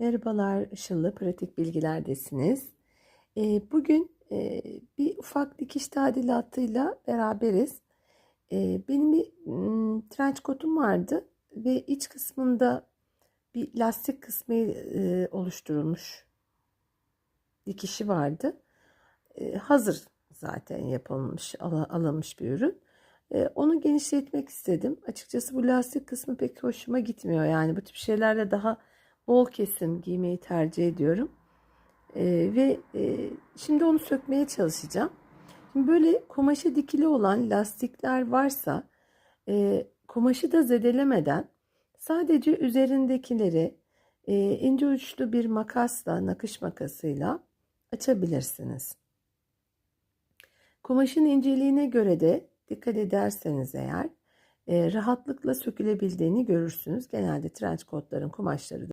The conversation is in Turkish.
Merhabalar, Işıl'la Pratik Bilgiler'desiniz. Ee, bugün e, bir ufak dikiş tadilatıyla beraberiz. Ee, benim bir m, trench coat'um vardı ve iç kısmında bir lastik kısmı e, oluşturulmuş dikişi vardı. E, hazır zaten yapılmış, al- alınmış bir ürün. Onu genişletmek istedim. Açıkçası bu lastik kısmı pek hoşuma gitmiyor. Yani bu tip şeylerle daha bol kesim giymeyi tercih ediyorum. E, ve e, şimdi onu sökmeye çalışacağım. Şimdi böyle kumaşı dikili olan lastikler varsa e, kumaşı da zedelemeden sadece üzerindekileri e, ince uçlu bir makasla, nakış makasıyla açabilirsiniz. Kumaşın inceliğine göre de dikkat ederseniz eğer e, rahatlıkla sökülebildiğini görürsünüz. Genelde trench coatların kumaşları da